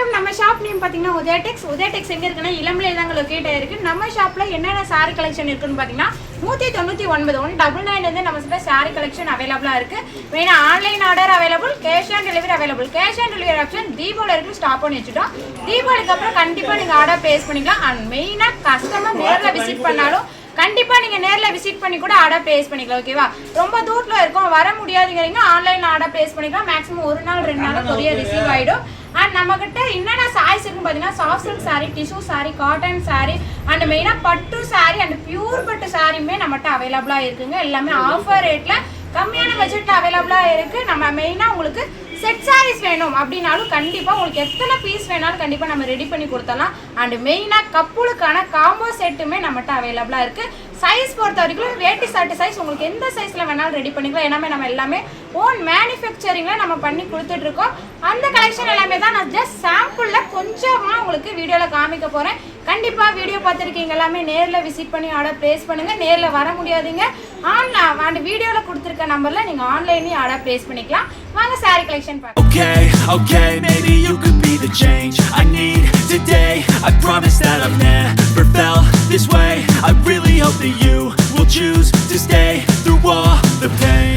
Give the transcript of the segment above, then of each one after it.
வணக்கம் நம்ம shop name பார்த்தீங்கன்னா உதயடெக்ஸ் உதயடெக்ஸ் எங்கே இருக்குன்னா இளம்பிள்ளை தாங்க லொக்கேட் ஆயிருக்கு. நம்ம ஷாப்பில் என்னென்ன சாரி கலெக்ஷன் இருக்குன்னு பார்த்தீங்கன்னா நூற்றி தொண்ணூற்றி ஒன்பது ஒன் டபுள் நைன் வந்து நம்ம சொல்ல சாரி கலெக்ஷன் அவைலபிளாக இருக்குது மெயினாக online order available cash on delivery available cash on delivery option Deepavali வரைக்கும் ஸ்டாப் பண்ணி வச்சுட்டோம். தீபாவளிக்கு அப்புறம் கண்டிப்பாக நீங்கள் ஆர்டர் பேஸ் பண்ணிக்கலாம். அண்ட் மெயினாக கஸ்டமர் நேரில் விசிட் பண்ணாலும் கண்டிப்பா நீங்க நேர்ல விசிட் பண்ணி கூட ஆர்டர் பிளேஸ் பண்ணிக்கலாம் ஓகேவா ரொம்ப தூரத்துல இருக்கும் வர முடியாதுங்கிறீங்க ஆன்லைன்ல ஆர்டர் பிளேஸ் பண்ணிக்கலாம். மேக்ஸிமம் ஒரு நாள் ரெண்டு நாள் கொரியர் ரிசீவ் ஆயிடும். அண்ட் நம்மக்கிட்ட என்னென்ன சாரீஸ் இருக்கும் பார்த்தீங்கன்னா soft sari tissue sari cotton sari and மெயினாக பட்டு சாரி அண்ட் பியூர் பட்டு சாரியுமே நம்மகிட்ட அவைலபிளாக இருக்குங்க. எல்லாமே ஆஃபர் ரேட்டில் கம்மியான பட்ஜெட் அவைலபிளாக இருக்குது நம்ம மெயினாக உங்களுக்கு செட் சாரீஸ் வேணும் அப்படின்னாலும் கண்டிப்பாக உங்களுக்கு எத்தனை பீஸ் வேணாலும் கண்டிப்பாக நம்ம ரெடி பண்ணி கொடுத்தலாம் அண்ட் மெயினாக கப்புளுக்கான காம்போ செட்டுமே நம்மகிட்ட அவைலபிளாக இருக்குது சைஸ் பொறுத்த வரைக்கும் வேட்டி சர்ட் சைஸ் உங்களுக்கு எந்த சைஸில் வேணாலும் ரெடி பண்ணிக்கலாம். ஏன்னா நம்ம எல்லாமே ஓன் மேனுஃபேக்சரிங்கில் நம்ம பண்ணி கொடுத்துட்ருக்கோம். அந்த கலெக்ஷன் எல்லாமே தான் நான் ஜஸ்ட் சாம்பிளில் கொஞ்சமாக உங்களுக்கு வீடியோவில் காமிக்க போகிறேன் கண்டிப்பாக வீடியோ பார்த்துருக்கீங்க எல்லாமே. நேரில் விசிட் பண்ணி ஆர்டர் ப்ளேஸ் பண்ணுங்கள் நேரில் வர முடியாதுங்க. ஆன்லைன் அந்த வீடியோவில் கொடுத்துருக்க நம்பரில் நீங்கள் ஆன்லைன்லேயும் ஆர்டர் ப்ளேஸ் பண்ணிக்கலாம். வாங்க சாரி கலெக்ஷன் பார்க்கலாம். Okay, okay, maybe you could be the change I need today. I promise that I've never felt this way. I really hope that you will choose to stay through all the pain.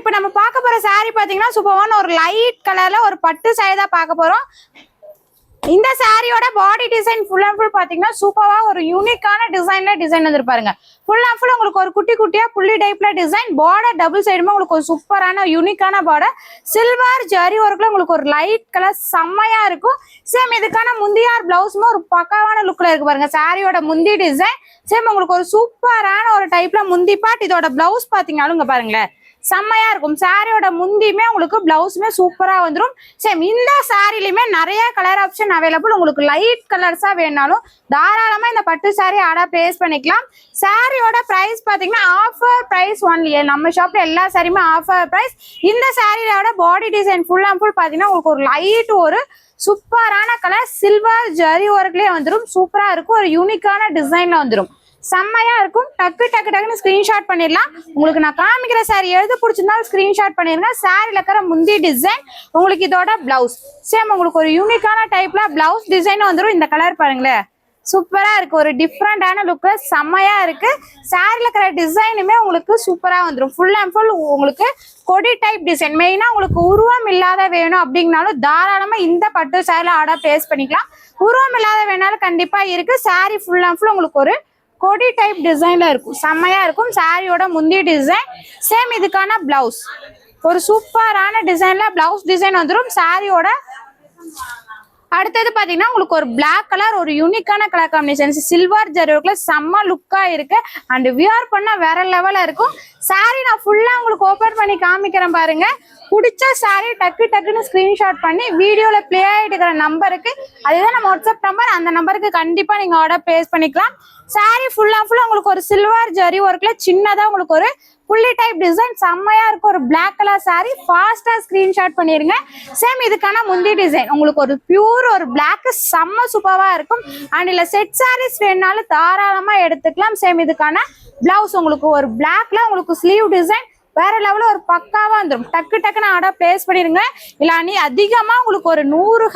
இப்போ நம்ம பார்க்க போகிற saree பார்த்தீங்கன்னா சூப்பரான ஒரு light கலரில் ஒரு பட்டு saree தான் பார்க்க போகிறோம் இந்த சாரியோட body design full and full பார்த்தீங்கன்னா சூப்பராக ஒரு யூனிக்கான டிசைனில் டிசைன் வந்துருப்பாருங்க. ஃபுல் அண்ட் ஃபுல் உங்களுக்கு ஒரு குட்டி குட்டியாக புள்ளி டைப்பில் டிசைன் பார்டர் டபுள் சைடுமே உங்களுக்கு ஒரு சூப்பரான யூனிக்கான பார்டர் சில்வர் ஜரி ஒர்க்கில் உங்களுக்கு ஒரு லைட் கலர் செம்மையாக இருக்கும். சேம் இதுக்கான முந்தியார் பிளவுஸுமே ஒரு பக்காவான லுக்கில் இருக்கு பாருங்க. சாரியோட முந்தி டிசைன் சேம் உங்களுக்கு ஒரு சூப்பரான ஒரு டைப்பில் முந்தி பாட் இதோட பிளவுஸ் பார்த்தீங்கன்னாலும் இங்கே பாருங்களேன். செம்மையா இருக்கும். சாரியோட முந்தியுமே உங்களுக்கு பிளவுஸுமே சூப்பரா வந்துடும் சேம் இந்த சாரிலையுமே நிறைய கலர் ஆப்ஷன் அவைலபிள் உங்களுக்கு லைட் கலர்ஸா வேணாலும் தாராளமா இந்த பட்டு சாரி ஆடா பிளேஸ் பண்ணிக்கலாம். சாரியோட பிரைஸ் பாத்தீங்கன்னா ஆஃபர் பிரைஸ் ஒன்லி நம்ம ஷாப்ல எல்லா சாரியுமே ஆஃபர் பிரைஸ் இந்த சாரியோட body design full and full பாத்தீங்கன்னா உங்களுக்கு ஒரு லைட் ஒரு சூப்பரான கலர் சில்வர் ஜரி ஒர்க்லயே வந்துடும் சூப்பரா இருக்கும். ஒரு யூனிக்கான டிசைன்ல வந்துடும் செம்மையா இருக்கும். டக்கு டக்கு டக்குன்னு ஸ்கிரீன்ஷாட் பண்ணிடலாம். உங்களுக்கு நான் காமிக்கிற சாரி எழுத பிடிச்சிருந்தாலும் ஸ்கிரீன்ஷாட் பண்ணிருங்க சாரில இருக்கிற முந்தி டிசைன் உங்களுக்கு இதோட பிளவுஸ் சேம் உங்களுக்கு ஒரு யூனிக்கான டைப்ல பிளவுஸ் டிசைன் வந்துடும் இந்த கலர் பாருங்களேன். சூப்பரா இருக்கு. ஒரு டிஃப்ரெண்டான லுக்கு செம்மையா இருக்கு. சாரில இருக்கிற டிசைனுமே உங்களுக்கு சூப்பரா வந்துடும் ஃபுல் அண்ட் ஃபுல் உங்களுக்கு கொடி டைப் டிசைன் மெயினா உங்களுக்கு உருவம் இல்லாத வேணும் அப்படிங்கனாலும் தாராளமா இந்த பட்டு சாரில ஆர்டர் பேஸ் பண்ணிக்கலாம். உருவம் இல்லாத வேணாலும் கண்டிப்பா இருக்கு. சாரி ஃபுல் அண்ட் ஃபுல் உங்களுக்கு ஒரு கொடி டைப் டிசைன்ல இருக்கும். செம்மையா இருக்கும். சாரியோட முந்தி டிசைன் சேம் இதுக்கான பிளவுஸ் ஒரு சூப்பரான டிசைன்ல பிளவுஸ் டிசைன் வந்துடும் சாரியோட அடுத்தது பாத்தீங்கன்னா உங்களுக்கு ஒரு பிளாக் கலர் ஒரு யூனிக்கான கலர் காம்பினேஷன் சில்வர் ஜெருக்குள்ள செம்ம லுக்கா இருக்கு. அண்ட் வியர் பண்ணா வேற லெவலா இருக்கும். சாரி நான் ஃபுல்லா உங்களுக்கு ஓபன் பண்ணி காமிக்கிறேன் பாருங்க. பிடிச்ச சாரி டக்கு டக்குன்னு ஸ்கிரீன்ஷாட் பண்ணி வீடியோல ப்ளே ஆயிட்டு இருக்கிற நம்பருக்கு அதுதான் நம்ம வாட்ஸ்அப் நம்பர் அந்த நம்பருக்கு கண்டிப்பா நீங்க ஆர்டர் பிளேஸ் பண்ணிக்கலாம். சாரி ஃபுல்லா ஃபுல்லா உங்களுக்கு ஒரு சில்வர் ஜரி ஒர்க்ல சின்னதா உங்களுக்கு ஒரு புள்ளி டைப் டிசைன் செம்மையா இருக்கும் ஒரு பிளாக் கலர் சாரி ஃபாஸ்டா ஸ்கிரீன்ஷாட் பண்ணிருங்க. சேம் இதுக்கான முந்தி டிசைன் உங்களுக்கு ஒரு பியூர் ஒரு பிளாக் செம்ம சூப்பரா இருக்கும். அண்ட் இல்ல செட் சாரீஸ் வேணாலும் தாராளமா எடுத்துக்கலாம். சேம் இதுக்கான பிளவுஸ் உங்களுக்கு ஒரு பிளாக்ல உங்களுக்கு ஸ்லீவ் டிசைன் வேற லெவலில் ஒரு பக்காவா வந்துடும் டக்கு டக்குன்னு ஆர்டர் பிளேஸ் பண்ணிருங்க. இல்ல நீ அதிகமா உங்களுக்கு ஒரு நூறு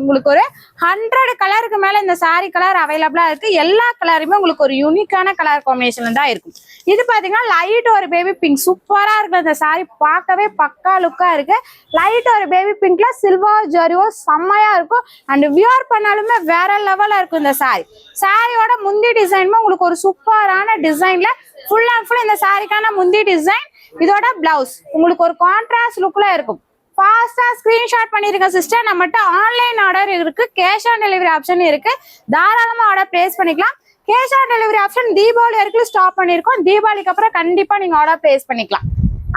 உங்களுக்கு ஒரு ஹண்ட்ரட் கலருக்கு மேல இந்த சாரி கலர் அவைலபிளா இருக்கு. எல்லா கலருமே உங்களுக்கு ஒரு யூனிக்கான கலர் காம்பினேஷன்ல தான் இருக்கும். இது பாத்தீங்கன்னா லைட் ஒரு பேபி பிங்க் சூப்பரா இருக்கு. இந்த சாரி பார்க்கவே பக்கா லுக்கா இருக்கு. லைட் ஒரு பேபி பிங்க்ல சில்வர் ஜரியோ செம்மையா இருக்கும். அண்ட் வியர் பண்ணாலுமே வேற லெவல்ல இருக்கும் இந்த சாரி சாரியோட முந்தி டிசைனுமே உங்களுக்கு ஒரு சூப்பரான டிசைன்ல ஃபுல் அண்ட் ஃபுல் இந்த சாரிக்கான முந்தி டிசைன் இதோட பிளவுஸ் உங்களுக்கு ஒரு கான்ட்ராஸ்ட் லுக்ல இருக்கும். ஃபாஸ்டா ஸ்கிரீன்ஷாட் பண்ணிருங்க சிஸ்டர் நம்மகிட்ட ஆன்லைன் ஆர்டர் இருக்கு. கேஷ் ஆன் டெலிவரி ஆப்ஷன் இருக்கு. தாராளமா ஆர்டர் பிளேஸ் பண்ணிக்கலாம். Cash on delivery option Deepavali வரைக்கும் ஸ்டாப் பண்ணியிருக்கோம் தீபாவளிக்கு அப்புறம் கண்டிப்பா நீங்க ஆர்டர் பிளேஸ் பண்ணிக்கலாம்.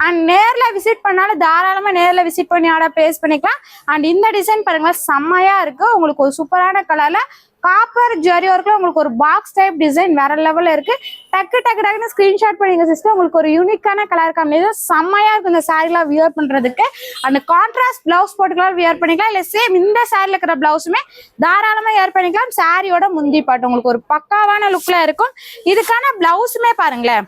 அண்ட் நேர்ல விசிட் பண்ணாலும் தாராளமா நேர்ல விசிட் பண்ணி ஆர்டர் பிளேஸ் பண்ணிக்கலாம். அண்ட் இந்த டிசைன் பாருங்க செம்மையா இருக்கு. உங்களுக்கு ஒரு சூப்பரான கலர்ல காப்பர் ஜரி ஒர்க்ல உங்களுக்கு ஒரு பாக்ஸ் டைப் டிசைன் வேற லெவல்ல இருக்கு. டக்கு டக்கு டக்குன்னு ஸ்கிரீன்ஷாட் பண்ணிங்க சிஸ்டர் உங்களுக்கு ஒரு யூனிக்கான கலர் காம்பினேஷன் செம்மையா இருக்கும் இந்த சாரிலாம் வியர் பண்றதுக்கு. அந்த கான்ட்ராஸ்ட் பிளவுஸ் போட்டுக்கலாம் வியர் பண்ணிக்கலாம். இல்ல சேம் இந்த சாரில இருக்கிற பிளவுஸுமே தாராளமா வியர் பண்ணிக்கலாம். சாரியோட முந்தி பாட்டு உங்களுக்கு ஒரு பக்காவான லுக்ல இருக்கும். இதுக்கான பிளவுஸுமே பாருங்களேன்.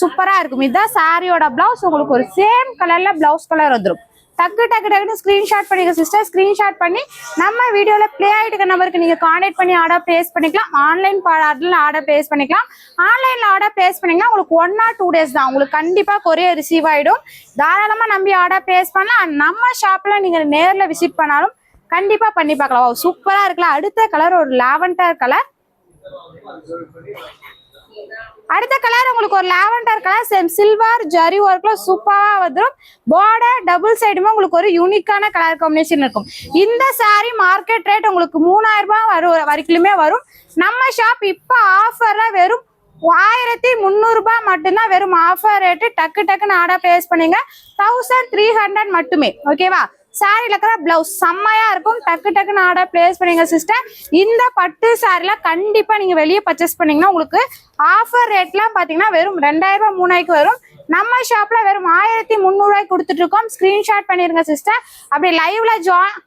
சூப்பரா இருக்கும். இதுதான் சாரியோட பிளவுஸ் உங்களுக்கு ஒரு சேம் கலர்ல பிளவுஸ் கலர் வந்துடும் டக்கு டக்கு டக்குன்னு ஸ்க்ரீன்ஷாட் பண்ணிக்க சிஸ்டர் ஸ்க்ரீன்ஷாட் பண்ணி நம்ம வீடியோல ப்ளே ஆயிட்டு இருக்க நம்பருக்கு நீங்க கான்டாக்ட் பண்ணி ஆர்டர் பேஸ் பண்ணிக்கலாம். ஆன்லைன் ஆர்டர்ல ஆர்டர் பேஸ் பண்ணிக்கலாம். ஆன்லைன்ல ஆர்டர் பேஸ் பண்ணீங்கன்னா உங்களுக்கு ஒன் ஆர் டூ டேஸ் தான். உங்களுக்கு கண்டிப்பா கொரியர் ரிசீவ் ஆயிடும். தாராளமா நம்பி ஆர்டர் பேஸ் பண்ணலாம். நம்ம ஷாப்ல நீங்க நேர்ல விசிட் பண்ணாலும் கண்டிப்பா பண்ணி பார்க்கலாம். சூப்பரா இருக்கலாம். அடுத்த கலர் ஒரு லாவெண்டர் கலர் அடுத்த கலர் உங்களுக்கு ஒரு லாவெண்டர் கலர் செம் சில்வர் ஜரி ஒர்க்ல சூப்பரா வந்துடும் பார்டர் டபுள் சைடுமே உங்களுக்கு ஒரு யூனிக்கான கலர் காம்பினேஷன் இருக்கும். இந்த சாரீ மார்க்கெட் ரேட் உங்களுக்கு மூணாயிரம் ரூபாய் வரும் வரைக்குமே வரும். நம்ம ஷாப் இப்போ ஆஃபர்ல வெறும் ஆயிரத்தி முந்நூறு ரூபாய் மட்டும்தான் வெறும் ஆஃபர் ரேட்டு டக்கு டக்குன்னு ஆர்டர் பிளேஸ் பண்ணுங்க. தௌசண்ட் த்ரீ ஹண்ட்ரட் மட்டுமே ஓகேவா சாரில இருக்கிற பிளவுஸ் செம்மையா இருக்கும். டக்கு டக்குன்னு ஆர்டர் பிளேஸ் பண்ணுங்க சிஸ்டர் இந்த பட்டு சாரில கண்டிப்பா நீங்க வெளியே பர்ச்சேஸ் பண்ணீங்கன்னா உங்களுக்கு ஆஃபர் ரேட்லாம் பாத்தீங்கன்னா வெறும் ரெண்டாயிரம் ரூபாய் மூணாயிரக்கு வரும். நம்ம ஷாப்ல வெறும் ஆயிரத்தி முந்நூறுவாய்க்கு கொடுத்துட்டு இருக்கோம். ஸ்கிரீன்ஷாட் பண்ணிருங்க சிஸ்டர் அப்படி லைவ்ல ஜாயின்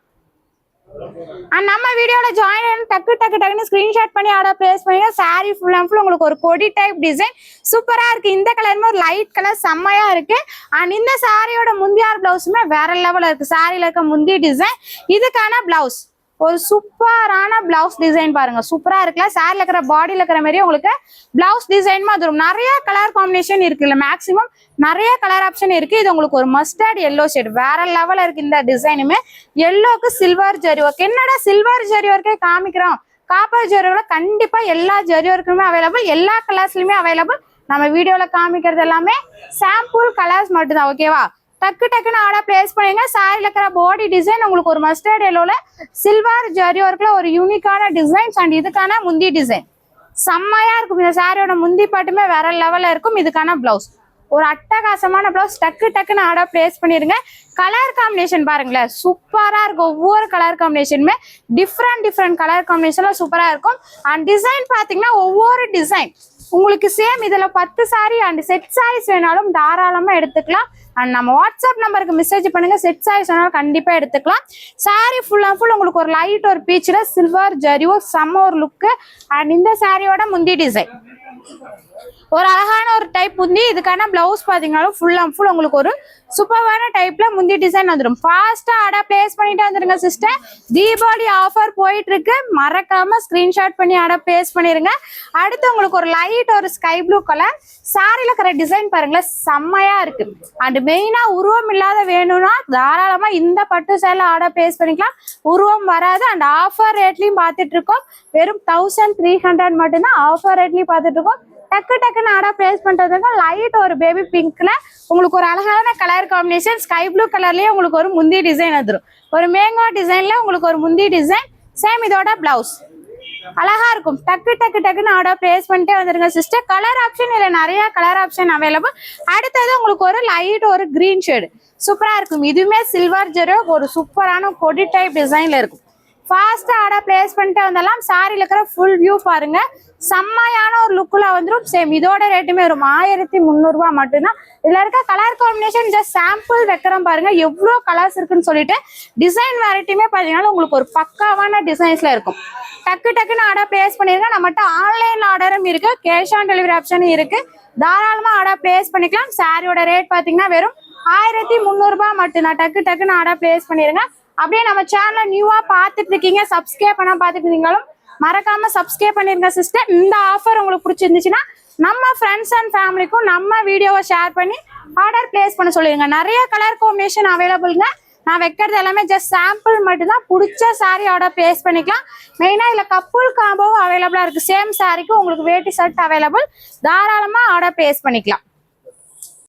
நம்ம வீடியோல ஜாயின் பண்ணி டக்கு டக்கு டக்குன்னு ஸ்கிரீன்ஷாட் பண்ணி ஆர்டர் பிளேஸ் பண்ணி சாரி ஃபுல் அண்ட் ஃபுல் உங்களுக்கு ஒரு கொடி டைப் டிசைன் சூப்பரா இருக்கு. இந்த கலருமே ஒரு லைட் கலர் செம்மையா இருக்கு. அண்ட் இந்த சாரியோட முந்தியார் பிளவுஸுமே வேற லெவலில் இருக்கு. சாரியில இருக்க முந்தி டிசைன் இதுக்கான பிளவுஸ் ஒரு சூப்பரான பிளவுஸ் டிசைன் பாருங்க. சூப்பரா இருக்குல்ல? சாரில இருக்கிற பாடியில இருக்கிற மாதிரி உங்களுக்கு பிளவுஸ் டிசைன் வந்துடும் நிறைய கலர் காம்பினேஷன் இருக்குல்ல. மேக்ஸிமம் நிறைய கலர் ஆப்ஷன் இருக்கு. இது உங்களுக்கு ஒரு மஸ்டர்ட் எல்லோ ஷேட் வேற லெவல்ல இருக்கு இந்த டிசைனுமே எல்லோக்கு சில்வர் ஜரி ஒர்க் என்னடா சில்வர் ஜரி ஒர்க்கே காமிக்கிறோம்? காப்பர் ஜரியோட கண்டிப்பா எல்லா ஜரி ஒர்க்குமே அவைலபிள் எல்லா கலர்ஸ்லயுமே அவைலபிள் நம்ம வீடியோல காமிக்கிறது எல்லாமே சாம்பிள் கலர்ஸ் மட்டும்தான் ஓகேவா டக்கு டக்குன்னு ஆடா பிளேஸ் பண்ணிடுங்க சாரில இருக்கிற பாடி டிசைன் உங்களுக்கு ஒரு மஸ்டர்ட் எல்லோல சில்வர் ஜரி ஒர்க்ல ஒரு யூனிக்கான டிசைன்ஸ் அண்ட் இதுக்கான முந்தி டிசைன் செம்மையா இருக்கும். இந்த சாரியோட முந்தி பாட்டுமே வேற லெவல்ல இருக்கும். இதுக்கான பிளவுஸ் ஒரு அட்டகாசமான பிளவுஸ் டக்கு டக்குன்னு ஆடா பிளேஸ் பண்ணிடுங்க கலர் காம்பினேஷன் பாருங்களேன். சூப்பரா இருக்கும். ஒவ்வொரு கலர் காம்பினேஷனுமே டிஃப்ரெண்ட் டிஃப்ரெண்ட் கலர் காம்பினேஷன்ல சூப்பரா இருக்கும். அண்ட் டிசைன் பாத்தீங்கன்னா ஒவ்வொரு டிசைன் உங்களுக்கு சேம் இதுல பத்து சாரி அண்ட் செட் சாரீஸ் வேணாலும் தாராளமா எடுத்துக்கலாம். அண்ட் நம்ம வாட்ஸ்அப் நம்பருக்கு மெசேஜ் பண்ணுங்க. செட் சாரீஸ் வேணாலும் கண்டிப்பா எடுத்துக்கலாம். சாரி ஃபுல் அண்ட் ஃபுல் உங்களுக்கு ஒரு லைட் ஒரு பீச்சில் சில்வர் ஜரியோ செம்ம ஒரு லுக்கு அண்ட் இந்த சாரியோட முந்தி டிசைன் ஒரு அழகான ஒரு டைப் முந்தி இதுக்கான பிளவுஸ் பாத்தீங்கன்னாலும் ஃபுல் அண்ட் ஃபுல் உங்களுக்கு ஒரு சூப்பரான டைப்ல முந்தி டிசைன் வந்துடும் ஃபாஸ்டா ஆடா பிளேஸ் பண்ணிட்டு வந்துருங்க சிஸ்டர் தீபாவளி ஆஃபர் போயிட்டு இருக்கு மறக்காம ஸ்கிரீன்ஷாட் பண்ணி ஆர்டர் பிளேஸ் பண்ணிருங்க. அடுத்து உங்களுக்கு ஒரு லைட் ஒரு ஸ்கை ப்ளூ கலர் சாரில இருக்கிற டிசைன் பாருங்களேன் செம்மையா இருக்கு. அண்ட் மெயினா உருவம் இல்லாத வேணும்னா தாராளமா இந்த பட்டு சேல ஆர்டர் பிளேஸ் பண்ணிக்கலாம். உருவம் வராது. அண்ட் ஆஃபர் ரேட்லயும் பார்த்துட்டு இருக்கோம். வெறும் தௌசண்ட் த்ரீ ஹண்ட்ரட் மட்டும்தான் ஆஃபர் ரேட்லயும் பார்த்துட்டு இருக்கோம். டக்கு டக்குன்னு ஆடா பிளேஸ் பண்றதுக்கு லைட் ஒரு பேபி பிங்க்ல உங்களுக்கு ஒரு அழகான கலர் காம்பினேஷன் ஸ்கை ப்ளூ கலர்லயே உங்களுக்கு ஒரு முந்தி டிசைன் வந்துடும் ஒரு மேங்கோ டிசைன்ல உங்களுக்கு ஒரு முந்தி டிசைன் சேம் இதோட பிளவுஸ் அழகா இருக்கும். டக்கு டக்கு டக்குன்னு ஆர்டர் பிளேஸ் பண்ணிட்டே வந்துருங்க சிஸ்டர் கலர் ஆப்ஷன் இல்லை நிறைய கலர் ஆப்ஷன் அவைலபிள் அடுத்தது உங்களுக்கு ஒரு லைட் ஒரு கிரீன் ஷேடு சூப்பரா இருக்கும். இதுவுமே சில்வர் ஜெரோ ஒரு சூப்பரான கொடி டைப் டிசைன்ல இருக்கும். ஃபாஸ்ட்டாக ஆடா பிளேஸ் பண்ணிட்டு வந்தெல்லாம் சாரியில் இருக்கிற ஃபுல் வியூ பாருங்க. செம்மையான ஒரு லுக்கில் வந்துடும் சேம் இதோட ரேட்டுமே வரும் ஆயிரத்தி முந்நூறுரூவா மட்டும்தான். இதில் இருக்க கலர் காம்பினேஷன் ஜஸ்ட் சாம்பிள் வைக்கிறோம் பாருங்க. எவ்வளோ கலர்ஸ் இருக்குன்னு சொல்லிட்டு டிசைன் வெரைட்டியுமே பார்த்தீங்கன்னா உங்களுக்கு ஒரு பக்காவான டிசைன்ஸில் இருக்கும். டக்கு டக்குன்னு ஆர்டர் பிளேஸ் பண்ணிருங்க. நம்மகிட்ட ஆன்லைன் ஆர்டரும் இருக்கு. கேஷ் ஆன் டெலிவரி ஆப்ஷனும் இருக்கு. தாராளமாக ஆர்டர் பிளேஸ் பண்ணிக்கலாம். சாரியோட ரேட் பார்த்தீங்கன்னா வெறும் ஆயிரத்தி முந்நூறுரூபா மட்டும்தான். டக்கு டக்குன்னு ஆர்டர் பிளேஸ் பண்ணிருங்க. அப்படியே நம்ம சேனலை நியூவா பார்த்துட்டு இருக்கீங்க சப்ஸ்கிரைப் பண்ண பார்த்துட்டு இருந்தீங்களும் மறக்காம சப்ஸ்கிரைப் பண்ணிருங்க சிஸ்டர் இந்த ஆஃபர் உங்களுக்கு பிடிச்சிருந்துச்சுன்னா நம்ம ஃப்ரெண்ட்ஸ் அண்ட் ஃபேமிலிக்கும் நம்ம வீடியோவை ஷேர் பண்ணி ஆர்டர் பிளேஸ் பண்ண சொல்லிடுங்க நிறைய கலர் காம்பினேஷன் அவைலபிள்ங்க நான் வைக்கிறது எல்லாமே ஜஸ்ட் சாம்பிள் மட்டும்தான். பிடிச்ச சாரி ஆர்டர் பிளேஸ் பண்ணிக்கலாம். மெயினாக இதில் கப்புள் காம்போவும் அவைலபிளாக இருக்குது சேம் சாரிக்கு உங்களுக்கு வேட்டி ஷர்ட் அவைலபிள் தாராளமாக ஆர்டர் பிளேஸ் பண்ணிக்கலாம்.